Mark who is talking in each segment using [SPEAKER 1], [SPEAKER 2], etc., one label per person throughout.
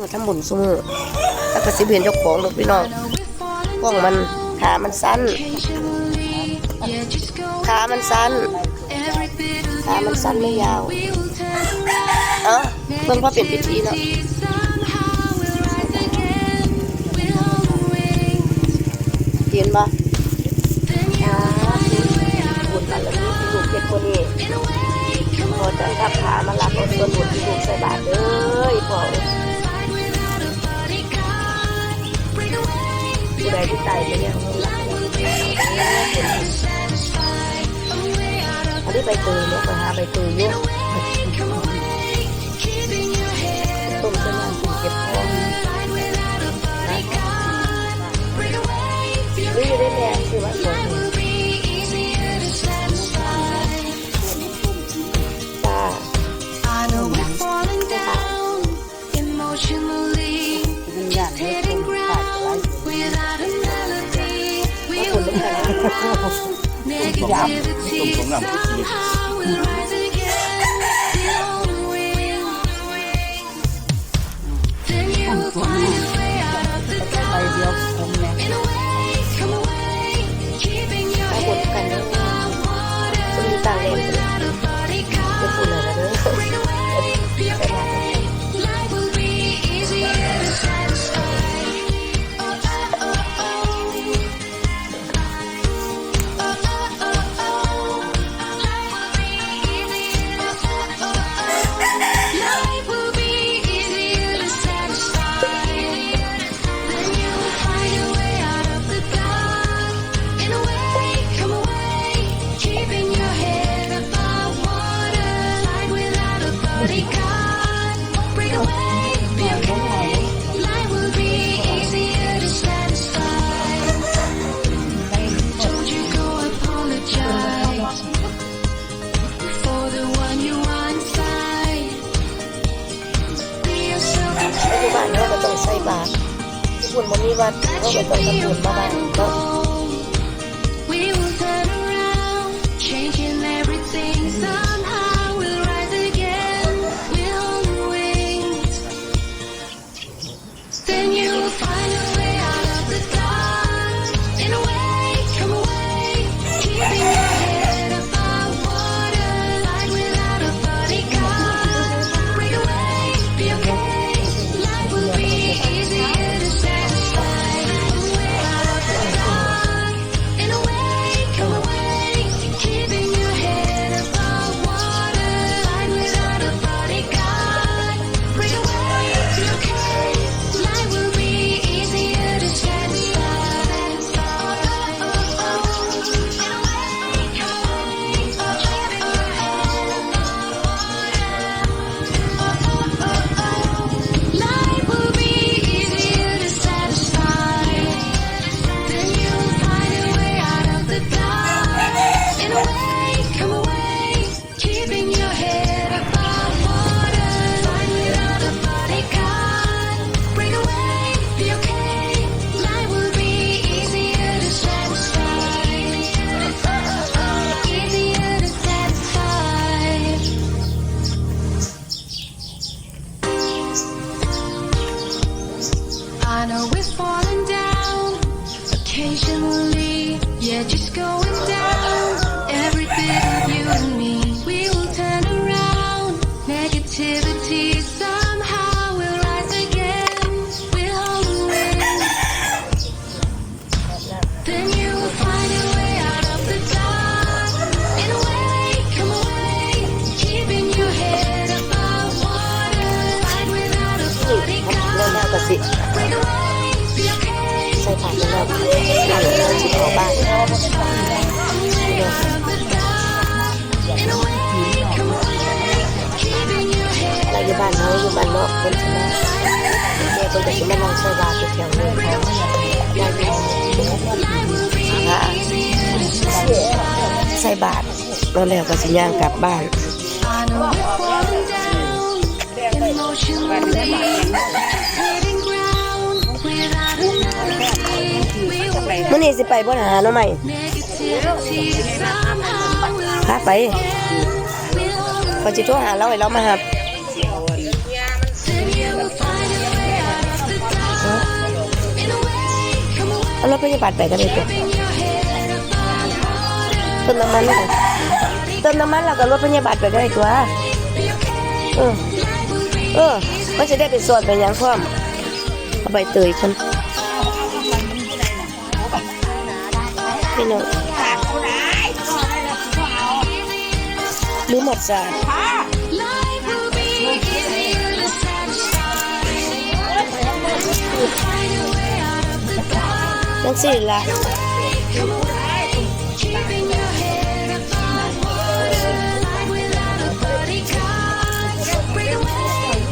[SPEAKER 1] มือทำบุญซุมือแล้วก็สิเห็นเจ้าของดอกพี่น้องกล้องมันขามันสั้นขามันสั้นขามันสั้นไม่ยาวเอ้าเบิ่งพอเป็นพิธีเนาะเห็นปะอ่าบุญกันแล้วนี่ลูกเจ็ดคนนี้พอจะทับขามารับเอาส่วนบุญที่ลูกใส่บาตรเด้ออีพ่อ ผู้ใดที่ตายไปเนี่ยเขารักอันนี้ใบเตยเนี่ยไปหาใบเตยเยอะ สองลำผสมสองลำก็คือ วัดเราก็ต้อ บ้านเขาอยู่บ้านอกคนชนะแม่คนก็สิมานั่งใส่บาตรอยู่แถวนี้เขายายเขาหาใส่บาตรแล้วแล้วก็สิย่างกลับบ้านมื่อนี้สิไปบ่หาเนาะใหม่พาไปพอจิโทรหาเราให้เรามาหา เอารถพยบาดไปกันเลยตัวเติมน้ำมันเติมน้ำมันแล้วก็รถพยบาดไปกันได้ตัวเออเออมันจะได้เป็นส่วนเป็นยังพร้อมเอาใบเตยคนพี่น้อหรือหมดจ้า
[SPEAKER 2] Bác sĩ là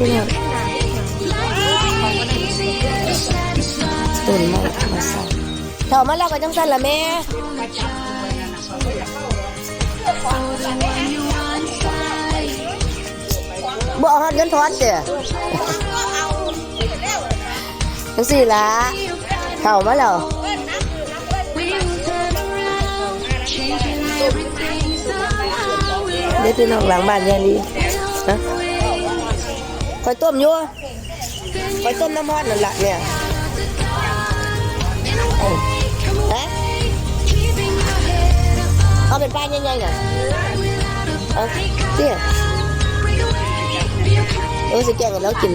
[SPEAKER 2] Thế
[SPEAKER 1] nào? Tồn mẹ mà sao?
[SPEAKER 2] Thở mắt lọc là mẹ Bộ hết ngân thoát kìa. Bodyguard. Bring away.
[SPEAKER 1] พี่น้อง
[SPEAKER 2] Life will be easier to satisfy.
[SPEAKER 1] ตุนมามาใส่เถามาแล้วก็จังสั่นละแม่
[SPEAKER 2] When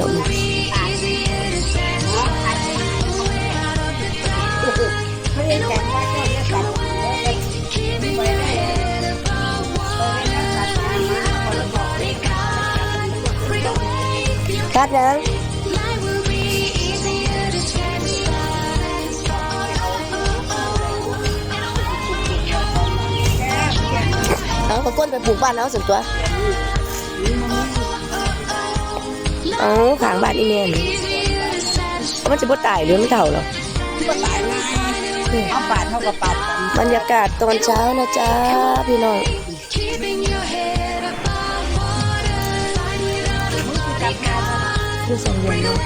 [SPEAKER 2] you want
[SPEAKER 1] ไม่ดเนื้คัด้อเอาก็ก้นไปปลูกบ้านแล้วส่วนตัวเอาขางบ้านอีเมนมันจะบดตายหรือไม่เถ่าหรอ
[SPEAKER 3] เอาปาดเท่ากับปาดกัน
[SPEAKER 1] บรรยากาศตอนเช้านะจ๊ะพี่น้อง
[SPEAKER 2] Keeping your head above water. Life without
[SPEAKER 1] ดูสองเดือนเนาะ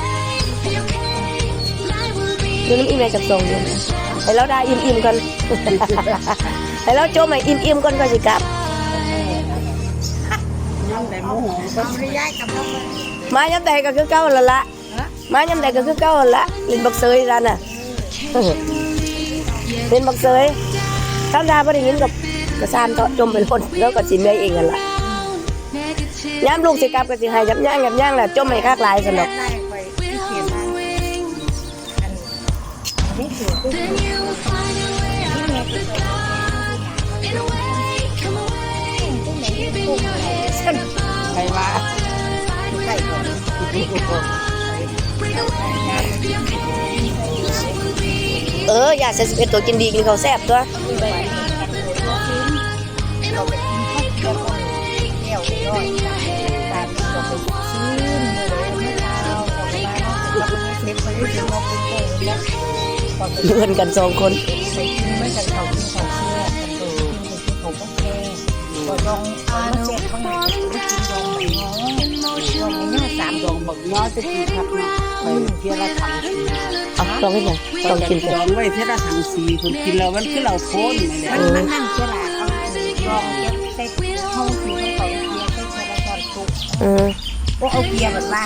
[SPEAKER 2] your pain. Life will be
[SPEAKER 1] ดูน้ำอีเมลกับสองเดือนให้เราได้อิ่มๆกันให้เราโจมให้อิ่มๆกันก็สิกลับ
[SPEAKER 3] น้ำแต่โมโหก็ไม่ได้ย้ายกับเขา
[SPEAKER 1] มาย้ำใดก็คือเก้าและละมาย้ำใดก็คือเก้าและละเล่นบักเซยร้านน่ะ เล่นบักเซยท่านดาบ่ได้ยินกับกระซานจมไปหมดแล้วก็สิเมยเองกันละย้ำลูกสิกลับก็สิห้ยับย่างยับย่างแหละจมให้คากลายสนอก
[SPEAKER 3] ไปที่เขียนมา
[SPEAKER 2] Then you will find a way out of the dark. In a way, come away. Keeping your head above
[SPEAKER 3] ใครว่า
[SPEAKER 2] Life without a bodyguard. Bring
[SPEAKER 1] เออ อย่าเสสิบเอ็ดตัวกินดีกินข้าวแซ่บตัว
[SPEAKER 3] เที่ยวน้อยตามที่เราไปซื้อเมื่อไรเมื่อเช้าเราไปบ้านเราเก็บไปเก็บมาเป็นเต้แล้วพอไป
[SPEAKER 1] เพื่อนกันสองคน
[SPEAKER 3] ไม่กันเขากินเขาเชื่อกันตัวกินไปเขาก็แค่ก็ลองเอามาเจ็บข้างในกินดองหมูวันสามดองบักน้อยจะกินครับเนาะไปเที่ยวละถัง สี
[SPEAKER 1] อะลองให้หน่อยลองกิน
[SPEAKER 3] ด
[SPEAKER 1] ก่อน
[SPEAKER 3] องไว้เที่ยวละถังสีคนกินแล้วมันคือเราโค้นมันมันนั่งเชื่อละเอาลองเก็บใส่ห้องสีเขาเกียร์ใส่เชื่อละตอนตุก
[SPEAKER 1] เออ
[SPEAKER 3] ก็เอาเกียร์แบบว่า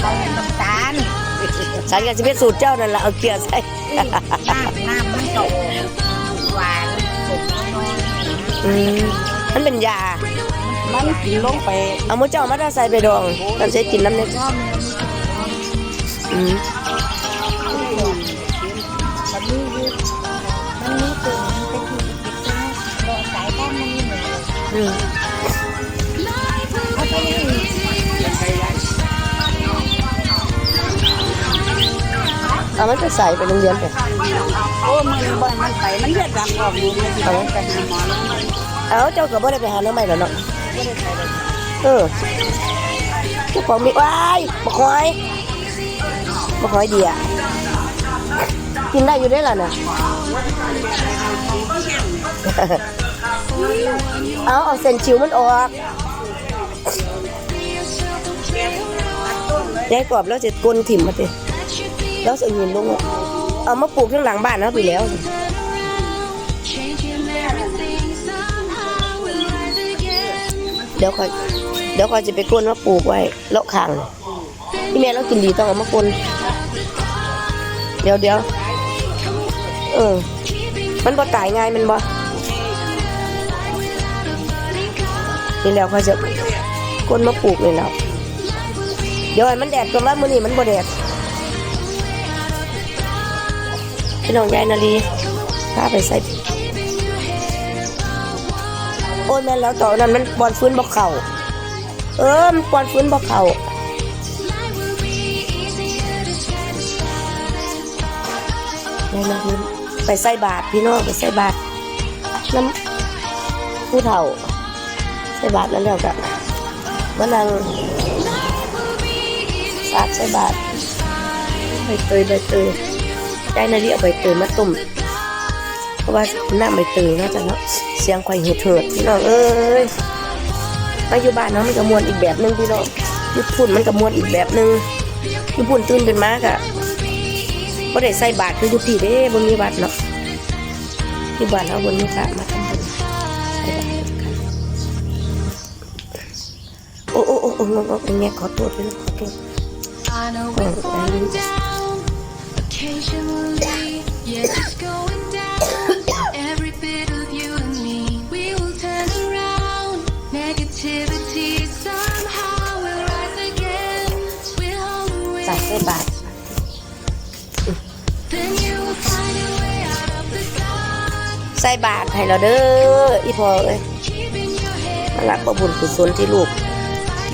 [SPEAKER 3] เอาน้ำตาล
[SPEAKER 1] ฉันกับสิเป็นสูตรเจ้านั่นแหละเอาเกลือใส่
[SPEAKER 3] น้ำน้ำมันโตหวานสมน้อย
[SPEAKER 1] อืมมันเป็นยา
[SPEAKER 3] มันกินลงไป
[SPEAKER 1] เอามือเจ้ามาถ้าใส่ไปดองมันใช้กินน้ำเนี่ย
[SPEAKER 3] ชอบ
[SPEAKER 1] อืม
[SPEAKER 3] อนอื
[SPEAKER 1] ม
[SPEAKER 2] Life will
[SPEAKER 3] เขา
[SPEAKER 2] be
[SPEAKER 3] ต้องมี
[SPEAKER 1] เอามันไปใส่ไปโรงเรียนไป
[SPEAKER 3] โอ้มันบ่อยมันไปมันเลือดดำออกอยู่มันสิไปหาหมอแล้ว
[SPEAKER 1] เอาเจ้าก็บ่ได้ไปหาน้องใหม่แล้วเนาะเออเจ้าของมีว้ายบักหอยบักหอยดียกินได้อยู่ได้ล่ะนะ เอาเอาเส้นชิวมันออกยายกรอบแล้วจะกลนถิ่มมาติแล้วจะหินลงอะเอามาปลูกข้างหลังบ้านนะปีแล้ว
[SPEAKER 2] changing everything somehow. We'll rise again.
[SPEAKER 1] เดี๋ยวค่อยเดี๋ยวค่อยจะไปกลนมาปลูกไว้เลาะข้างพี่แม่เรากินดีต้องเอามากลนเดี๋ยวเดี๋ยวเออมันบ่ตายง่ายมันบ่ นี่แล้วเขาจะก้นมาปลูกนี่แล้วเดี๋ยวมันแดดก่อนว่ามือนี้มันบ่แดดพี่น้องยายนาลีพาไปใส่โอ้ยแม่นแล้วต่อนั้นมันบอลฟื้นบ่เข้าเออมันบอลฟื้นบ่เข้ายายนาลีไปใส่บาตรพี่น้องไปใส่บาตรน้ำผู้เฒ่า ใส่บาตรแล้วแล้วก็มานั่งสาดใส่บาตรใบเตยใบเตยยายนาลีเอาใบเตยมาต้มเพราะว่าหน้ำใบเตยนาะจ้ะเนาะเสียงควายเหือดเถิดพี่น้องเอ้ยมาอยู่บ้านเนาะมันก็มวนอีกแบบนึงพี่น้องญี่ปุ่นมันก็มวนอีกแบบนึงญี่ปุ่นตื่นเป็นมากอะบ่ได้ใส่บาตรคืออยู่พี่เด้บ่มีบาตรเนาะที่บ้านเฮาบ่มีพระมา อ้โอ้โอ้โอ้งงเป็นไงขอโทษด้ยขอโทษใส่บา
[SPEAKER 2] ท
[SPEAKER 1] ให้เราเด้ออีพอเลย
[SPEAKER 2] มารั
[SPEAKER 1] กประบุญกุศลที่ลูก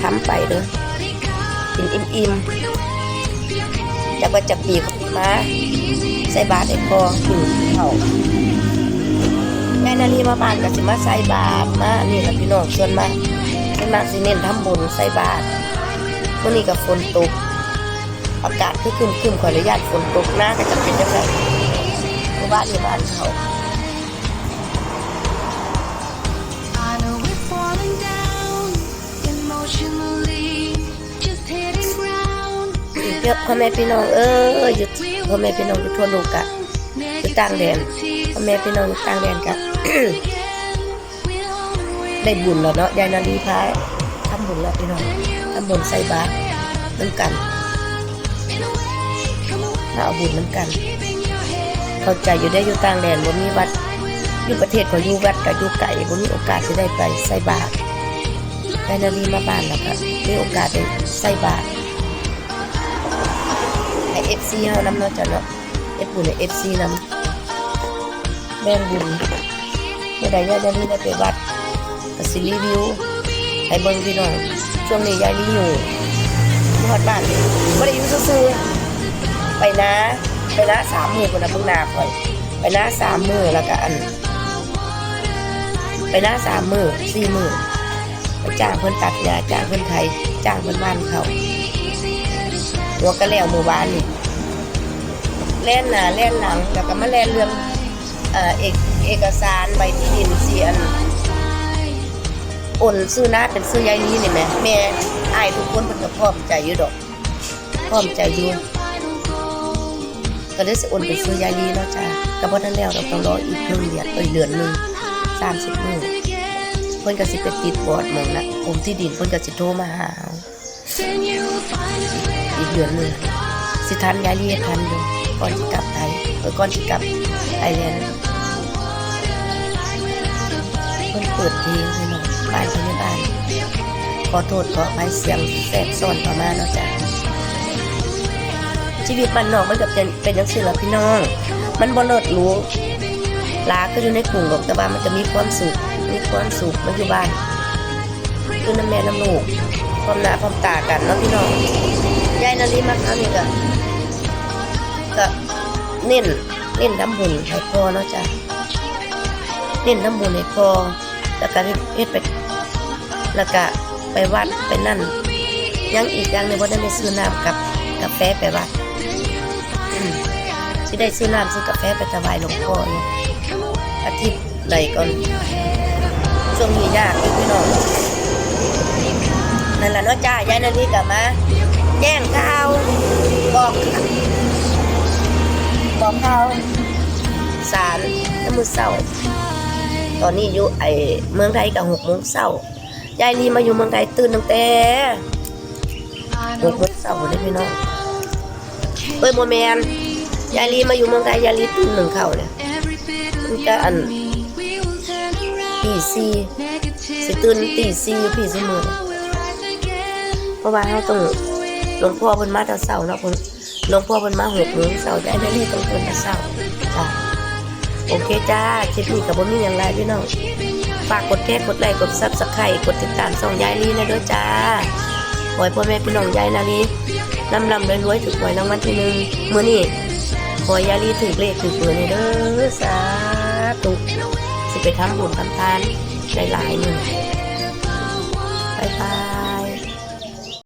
[SPEAKER 1] ทำไปเด้อกินอิ่มๆจากว่าจะปีของมาใส่บาตรให้พ่อกินเฒ่าแม่นาลีมาบ้านก็สิมาใส่บาตรมานี่ละพี่น้องส่วนมากส่วนมากสิเน้นทำบุญใส่บาตรวันนี้กับฝนตก อากาศคือครึมครึมๆขออนุญาตฝนตกหน้าก็จะเป็นยังไงบ้านอยู่บ้านเขา เยอะพ่อแม่พี่น้องเออหยุดพ่อแม่พี่น้องอยู่ทั่วโลกอะอยู่ต่างแดนพ่อแม่พี่น้องอยู่ต่างแดนกะได้บุญแล้วเนาะยายนาลีพายทำบุญแล้วพี่น้องทำบุญใส่บาตรน้ำกันมาเอาบุญน้ำกัน เข้าใจอยู่ได้อยู่ต่างแดนบ่มีวัดอยู่ประเทศก็อยู่วัดก็อยู่ไกลบ่มีโอกาสที่ได้ไปใส่บาตรยายนาลีมาบ้านแล้วก็มีโอกาสได้ใส่บาตร ให้ FC เฮานำเนาะจ้ะเนาะเอ็ดบุญให้ FC นำแบ่งบุญเมื่อใดยายนาลีได้ไปวัดกสิรีวิวให้เบิ่งพี่น้องช่วงนี้ยายลีอยู่ที่ฮอดบ้านบ่ได้อยู่ซื่อไปนะไปนะสามมือพุ่นนะเบิ่งนาข่อยไปนะสามมือแล้วก็อันไปนะสามมือสี่มือจ้างเพิ่นตัดหญ้าจ้างเพิ่นไถจ้างเพิ่นบ้านเขา หัวก็แล้วมือวานนี่แล่นหน้าแล่นหลังแล้วก็มาแล่นเรื่องเอกเอกสารใบที่ดินเสิอันโอนซื้อหน้าเป็นซื้อยายนี้นี่แหมแม่อายทุกคนเพิ่นก็พร้อมใจอยู่ดอกพร้อมใจอยู่ก็เลยสิโอนไปซื้อยายลีเนาะจ้าก็บ่ทันแล้วเราต้องรออีกครึ่งเดือนเอ้ยเดือนหนึ่ง30มื้อเพิ่นก็สิไปติดบอร์ดมองนะกรมที่ดินเพิ่นก็สิโทรมาหา อีกเดือนหนึ่งสิทันยายลีให้ทันอยู่ก่อนกลับไทยเออก่อนสิกลับไอร์แลนด์เพิ่นเปิดเพลงให้น้องบ้านเพิ่นในบ้านขอโทษขออภัยเสียงแทรกซ้อนเข้ามาเนาะจ้ะชีวิตบ้านนอกมันก็เป็นเป็นจังซี่ล่ะพี่น้อง มันบ่เลิศหรูหลาก็อยู่ในกรุงหรอกแต่ว่ามันจะมีความสุขมีความสุขมันอยู่บ้านคือน้ำแม่น้ำลูกพร้อมหน้าพร้อมตากันเนาะพี่น้อง ยายนาลีมาครั้งนี้ก็ก็เน้นเน้นทำบุญให้พ่อเนาะจ้ะเน้นทำบุญให้พ่อแล้วก็เฮ็ดไปแล้วก็ไปวัดไปนั่น ยังอีกอย่างหนึงว่าได้ไปซื้อน้ำกับกาแฟไปวัดอืมสิได้ซื้อน้ำซื้อกาแฟไปถวายหลวงพ่ออยู่อาทิตย์ใดก่อนช่วงนี้ยากพี่น้องนั่นแหละเนาะจ้ายายนาลีกลับมา แจ้งข่าวบอกบอกข่าวสารน้ำมือเศร้า ตอนนี้อยู่ไอเมืองไทยกับหกโมงเช้ายายลีมาอยู่เมืองไทยตื่นตั้งแต่หกโมงเช้าเลยพี่น้องเอ้ยโมแมนยายลีมาอยู่เมืองไทยยายลีตื่นหนึ่งเข่าเนี่ยมันจะอันตีสี่สิตื่นตีสี่อยู่พี่สมุนเพราะว่าเขาต้อง หลวงพ่อเพิ่นมาแต่เช้าเนาะเพิ่นหลวงพ่อเพิ่นมาหกโมงเช้าได้ได้เลยต้องตื่นแต่เช้าจ้าโอเคจ้าคลิปนี้กับผมมีอย่างไรพี่น้องฝากกดแค่กดไลค์กดซับสไครต์กดติดตามส่องยายลีนะด้อจ้าขอให้พ่อแม่พี่น้องยายนาลีลำลำรวยๆถูกหวยรางวัลที่หนึ่งมื้อนี้ขอยาลีถือเลขถือเบอร์ในเด้อสาธุสิไปทำบุญทำทานหลายๆหนึ่งบายบาย